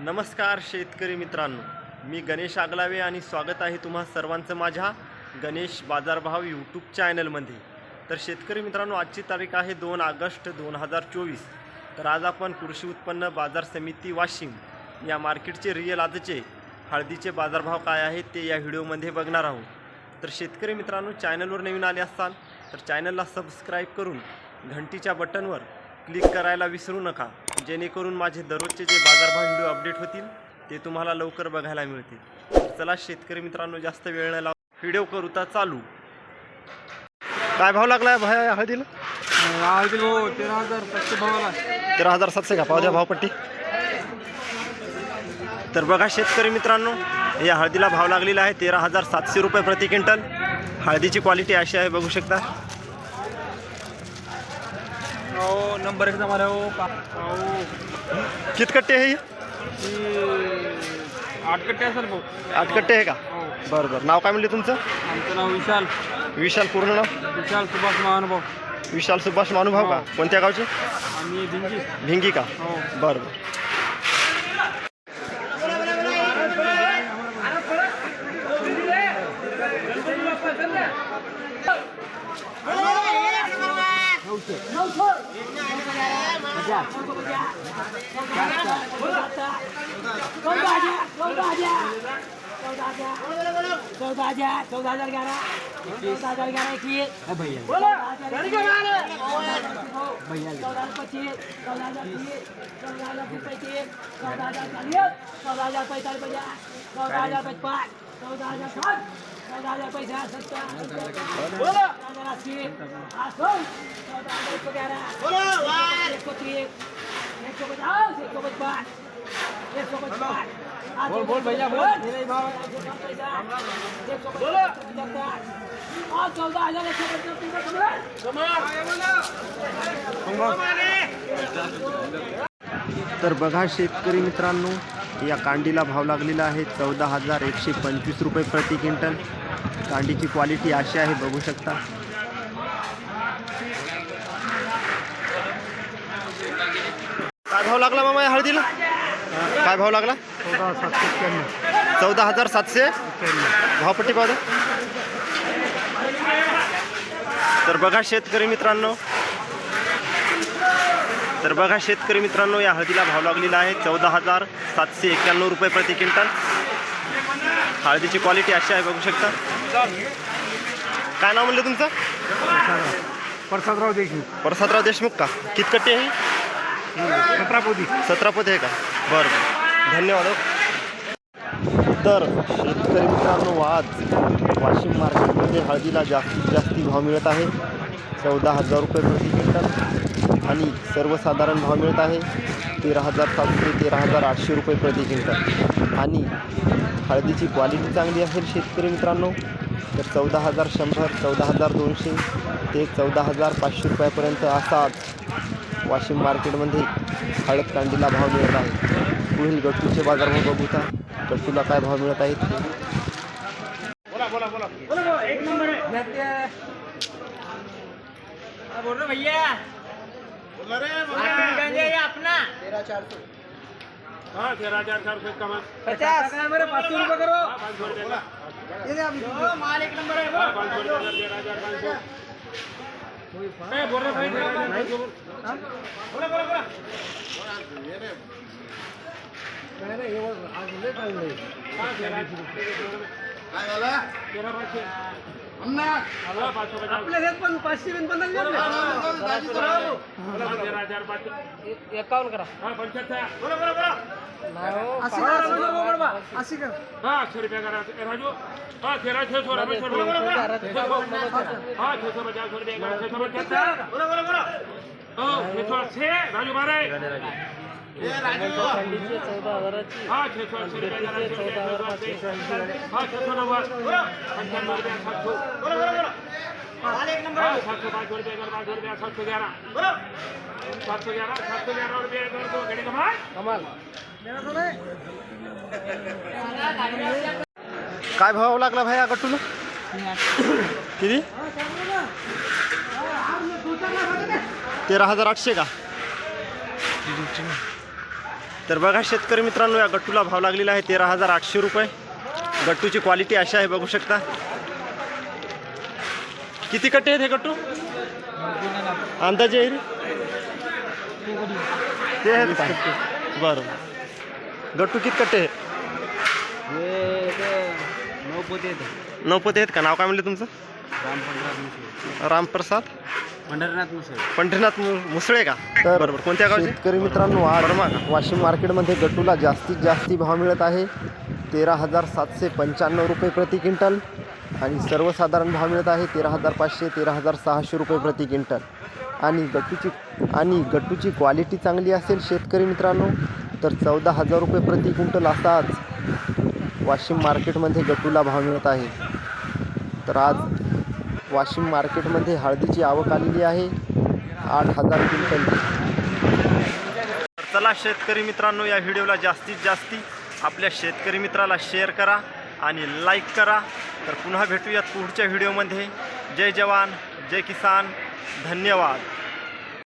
नमस्कार शेतकरी मित्रांनो. मी गणेश आगलावे आणि स्वागत आहे तुम्हा सर्वांचं माझ्या गणेश बाजारभाव यूट्यूब चॅनलमध्ये तर शेतकरी मित्रांनो आजची तारीख आहे दोन ऑगस्ट दोन हजार चोवीस. तर आज आपण कृषी उत्पन्न बाजार समिती वाशिम या मार्केटचे रिअल आजचे हळदीचे बाजारभाव काय आहेत ते या व्हिडिओमध्ये बघणार आहोत. तर शेतकरी मित्रांनो चॅनलवर नवीन आले असाल तर चॅनलला सबस्क्राईब करून घंटीच्या बटनवर क्लिक करायला विसरू नका. जेणेकरून माझे दररोजचे जे बाजारभाव व्हिडिओ अपडेट होतील ते तुम्हाला लवकर बघायला मिळतील. चला शेतकरी मित्रांनो जास्त वेळ नाही लाव. व्हिडिओ करू तर चालू. काय भाव लागला आहे भाया हळदीला? हळदी भाऊ तेरा हजार सातशे भावाला तेरा हजार सातशे का? पाव द्या भावपट्टी तर बघा शेतकरी मित्रांनो या हळदीला भाव लागलेला आहे तेरा हजार सातशे रुपये प्रति क्विंटल. हळदीची क्वालिटी अशी आहे बघू शकता. हो नंबर एकदम आला हो हो कित कट्टे आहे हे? आठ कट्टे असेल भाऊ. आठ कट्टे आहे का? हो. बरं बरं. नाव काय म्हणले तुमचं? आमचं नाव विशाल. विशाल पूर्ण नाव? विशाल सुभाष महानुभाव. विशाल सुभाष मानुभाव का? हो. कोणत्या गावचे? आम्ही भिंगी. भिंगी का? हो. बरं बरं. चौदा हजार चौदा हजार ग्यारह चौदा हजार ग्यारह इक्कीस भैया भैया चौदा हजार पच्चीस चौदा हजार तीस चौदा हजार पैंतीस चौदा हजार चालीस चौदा हजार पैंतालीस पचास चौदा हजार पचपन चौदा हजार साठ चौदा हजार पैसा सत्तर चौदा हजार अस्सी आसो चौदा हजार एक सौ ग्यारह एक सौ तीस एक सौ पचास एक सौ पचपन एक सौ पचपन बोल बोल भैया बोल बोलो भाव चौदह हजार एकशे तर बघा शेतकरी मित्रांनो या कांडीला भाव लागलेला आहे चौदा हजार एकशे पंचवीस रुपये प्रति क्विंटल. कांडीची क्वालिटी अशी आहे बघू शकता. भाव लागला मामा या हळदीला? काय भाव लागला? चौदा सातशे एक्क्याण्णव चौदा हजार सातशे. भावपट्टी पाहू तर बघा शेतकरी मित्रांनो. तर बघा शेतकरी मित्रांनो या हळदीला भाव लागलेला आहे चौदा हजार सातशे एक्क्याण्णव रुपये प्रति क्विंटल. हळदीची क्वालिटी अशी आहे बघू शकता. काय नाव म्हणलं तुमचं? प्रसादराव देशमुख. प्रसादराव देशमुख का? कित कट्टी आहे छत्रपती सतरा आहे का? बरं बरं. धन्यवाद हो. तर शेतकरी मित्रांनो आज वाशिम मार्केटमध्ये हळदीला जास्तीत जास्ती भाव मिळत आहे. चौदा हजार रुपये प्रति क्विंटल. आणि सर्वसाधारण भाव मिळत आहे तेरा हजार सातशे तेरा हजार आठशे रुपये प्रति क्विंटल. आणि हळदीची क्वालिटी चांगली आहे शेतकरी मित्रांनो. तर चौदा हजार शंभर चौदा हजार दोनशे ते चौदा हजार पाचशे रुपयापर्यंत असा वाशिम मार्केटमध्ये हळद कांदीला भाव मिळत आहे. पुढील गट्टूचे बाजारभाव बघूता गट्टूला काय भाव मिळत आहेत? भैया पचास माल एक नंबर है पाँच सौ रुपये तेरह हजार पाँच सौ ए, बोल रहे भाई बोला बोला. बोला हाँ, तेरह तेरह पाँच छः हाँ, पाँच सौ पचास बोला, तेरह हजार पाँच सौ एकावन्न करा हाँ पंचहत्तर बोला बोला बोला हाँ अस्सी रुपया का राजू राजू हाँ तेरह छः सौ रमेश्वर बोला बोला बोला हाँ छः सौ पचास रुपये का छः सौ पचहत्तर बोला बोला बोला हाँ छः सौ अस्सी राजू बारह चौदा हजाराची हाँ छः सौ अस्सी रुपये का राजू छः सौ अस्सी हाँ छः सौ नव्वद बोला पंचानवे रुपये सात सौ बोला बोला बोला हाँ सात सौ पाँच रुपये का पाँच रुपये सात सौ ग्यारह बोला सात सौ ग्यारह सात सौ ग्यारह रुपये दो दो घड़ी कमाए कमाल काय भाव लागला भाई या गट्टूला किती? तेरा हजार आठशे का? तर बघा शेतकरी मित्रांनो या गट्टूला भाव लागलेला आहे तेरा हजार आठशे रुपये. गट्टूची क्वालिटी अशी आहे बघू शकता. किती कट्टे आहेत हे गट्टू? अंदाजे? ते आहेत? बरं. गट्टू किती कट्टे आहे. नऊ पोते आहेत का? नाव काय म्हणले तुमचं? रामप्रसाद? पंढरनाथ मुसळे. पंढरीनाथ मु- मुसळे का? तर बरोबर. कोणत्या गावचे? शेतकरी मित्रांनो आज वाशिम मार्केटमध्ये गट्टूला जास्तीत जास्ती भाव मिळत आहे. तेरा हजार सातशे पंच्याण्णव रुपये प्रति क्विंटल आणि सर्वसाधारण भाव मिळत आहे तेरा हजार पाचशे तेरा हजार सहाशे रुपये प्रति क्विंटल. आणि गट्टूची आणि गट्टूची क्वालिटी चांगली असेल शेतकरी मित्रांनो तर चौदा हजार रुपये प्रति क्विंटल असाच वाशिम मार्केटमध्ये गटूला भाव मिळत आहे. तर आज वाशिम मार्केटमध्ये हळदीची आवक आलेली आहे. आठ हजार क्विंटल. चला शेतकरी मित्रांनो या व्हिडिओला जास्तीत जास्ती आपल्या शेतकरी मित्राला शेअर करा आणि लाईक करा. तर पुन्हा भेटूयात पुढच्या व्हिडिओमध्ये. जय जवान जय किसान. धन्यवाद.